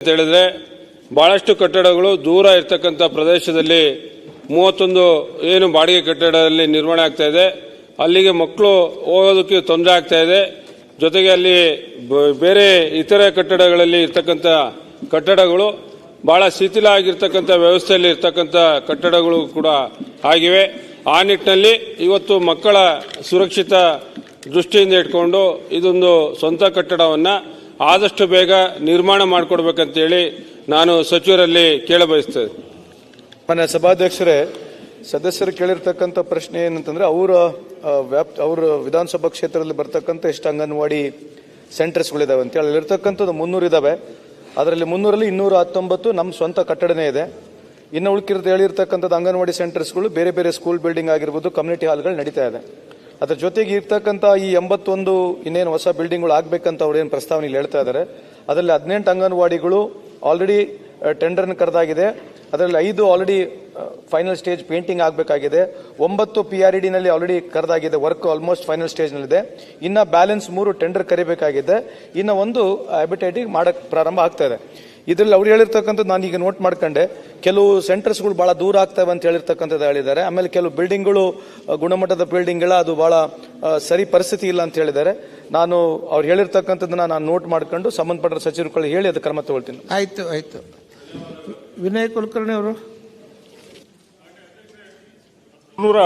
ಅಂತ ಹೇಳಿದ್ರೆ ಬಹಳಷ್ಟು ಕಟ್ಟಡಗಳು ದೂರ ಇರತಕ್ಕಂಥ ಪ್ರದೇಶದಲ್ಲಿ ಮೂವತ್ತೊಂದು ಏನು ಬಾಡಿಗೆ ಕಟ್ಟಡದಲ್ಲಿ ನಿರ್ಮಾಣ ಆಗ್ತಾ ಇದೆ. ಅಲ್ಲಿಗೆ ಮಕ್ಕಳು ಹೋಗೋದಕ್ಕೆ ತೊಂದರೆ ಆಗ್ತಾ ಇದೆ. ಜೊತೆಗೆ ಅಲ್ಲಿ ಬೇರೆ ಇತರೆ ಕಟ್ಟಡಗಳಲ್ಲಿ ಇರ್ತಕ್ಕಂಥ ಕಟ್ಟಡಗಳು ಬಹಳ ಶಿಥಿಲ ಆಗಿರ್ತಕ್ಕಂಥ ವ್ಯವಸ್ಥೆಯಲ್ಲಿ ಇರ್ತಕ್ಕಂಥ ಕಟ್ಟಡಗಳು ಕೂಡ ಆಗಿವೆ. ಆ ನಿಟ್ಟಿನಲ್ಲಿ ಇವತ್ತು ಮಕ್ಕಳ ಸುರಕ್ಷಿತ ದೃಷ್ಟಿಯಿಂದ ಇಟ್ಕೊಂಡು ಇದೊಂದು ಸ್ವಂತ ಕಟ್ಟಡವನ್ನು ಆದಷ್ಟು ಬೇಗ ನಿರ್ಮಾಣ ಮಾಡಿಕೊಡ್ಬೇಕಂತೇಳಿ ನಾನು ಸಚಿವರಲ್ಲಿ ಕೇಳಬಯಸ್ತೇನೆ. ಮಾನ್ಯ ಸಭಾಧ್ಯಕ್ಷರೇ, ಸದಸ್ಯರು ಕೇಳಿರ್ತಕ್ಕಂಥ ಪ್ರಶ್ನೆ ಏನಂತಂದ್ರೆ ಅವರ ವ್ಯಾಪ್, ಅವರ ವಿಧಾನಸಭಾ ಕ್ಷೇತ್ರದಲ್ಲಿ ಬರ್ತಕ್ಕಂಥ ಎಷ್ಟು ಅಂಗನವಾಡಿ ಸೆಂಟರ್ಸ್ಗಳಿದಾವೆ ಅಂತೇಳಿ ಅಲ್ಲಿರ್ತಕ್ಕಂಥದ್ದು ಮುನ್ನೂರು ಇದಾವೆ. ಅದರಲ್ಲಿ ಮುನ್ನೂರಲ್ಲಿ ಇನ್ನೂರ ಹತ್ತೊಂಬತ್ತು ನಮ್ಮ ಸ್ವಂತ ಕಟ್ಟಡನೇ ಇದೆ. ಇನ್ನು ಉಳ್ಕಿರೋದು ಹೇಳಿರ್ತಕ್ಕಂಥದ್ದು ಅಂಗನವಾಡಿ ಸೆಂಟರ್ಸ್ಗಳು ಬೇರೆ ಬೇರೆ ಸ್ಕೂಲ್ ಬಿಲ್ಡಿಂಗ್ ಆಗಿರ್ಬೋದು, ಕಮ್ಯುನಿಟಿ ಹಾಲ್ಗಳು ನಡೀತಾ ಇದೆ. ಅದ್ರ ಜೊತೆಗೆ ಇರ್ತಕ್ಕಂಥ ಈ ಎಂಬತ್ತೊಂದು ಇನ್ನೇನು ಹೊಸ ಬಿಲ್ಡಿಂಗ್ಗಳು ಆಗಬೇಕಂತ ಅವ್ರು ಏನು ಪ್ರಸ್ತಾವನೆಯಲ್ಲಿ ಹೇಳ್ತಾ ಇದ್ದಾರೆ ಅದರಲ್ಲಿ ಹದಿನೆಂಟು ಅಂಗನವಾಡಿಗಳು ಆಲ್ರೆಡಿ ಟೆಂಡರ್ನ ಕರೆದಾಗಿದೆ. ಅದರಲ್ಲಿ ಐದು ಆಲ್ರೆಡಿ ಫೈನಲ್ ಸ್ಟೇಜ್ ಪೇಂಟಿಂಗ್ ಆಗಬೇಕಾಗಿದೆ. ಒಂಬತ್ತು ಪಿ ಆರ್ ಡಿನಲ್ಲಿ ಆಲ್ರೆಡಿ ಕರೆದಾಗಿದೆ. ವರ್ಕ್ ಆಲ್ಮೋಸ್ಟ್ ಫೈನಲ್ ಸ್ಟೇಜ್ನಲ್ಲಿದೆ ಇನ್ನು ಬ್ಯಾಲೆನ್ಸ್ ಮೂರು ಟೆಂಡರ್ ಕರಿಬೇಕಾಗಿದೆ. ಇನ್ನು ಒಂದು ಹ್ಯಾಬಿಟೇಟಿಗೆ ಮಾಡೋಕ್ಕೆ ಪ್ರಾರಂಭ ಆಗ್ತಾ ಇದೆ. ಇದರಲ್ಲಿ ಅವ್ರು ಹೇಳಿರ್ತಕ್ಕಂಥದ್ದು ನಾನು ಈಗ ನೋಟ್ ಮಾಡ್ಕೊಂಡೆ. ಕೆಲವು ಸೆಂಟರ್ಸ್ಗಳು ಭಾಳ ದೂರ ಆಗ್ತವೆ ಅಂತ ಹೇಳಿರ್ತಕ್ಕಂಥದ್ದು ಹೇಳಿದ್ದಾರೆ. ಆಮೇಲೆ ಕೆಲವು ಬಿಲ್ಡಿಂಗ್ಗಳು ಗುಣಮಟ್ಟದ ಬಿಲ್ಡಿಂಗ್ಗಳ ಅದು ಭಾಳ ಸರಿ ಪರಿಸ್ಥಿತಿ ಇಲ್ಲ ಅಂತ ಹೇಳಿದ್ದಾರೆ. ನಾನು ಅವ್ರು ಹೇಳಿರ್ತಕ್ಕಂಥದ್ದನ್ನ ನಾನು ನೋಟ್ ಮಾಡ್ಕೊಂಡು ಸಂಬಂಧಪಟ್ಟ ಸಚಿವರುಗಳು ಹೇಳಿ ಅದು ಕ್ರಮ ತಗೊಳ್ತೀನಿ. ಆಯ್ತು ಆಯ್ತು. ವಿನಯ್ ಕುಲಕರ್ಣಿ ಅವರು. ನೂರ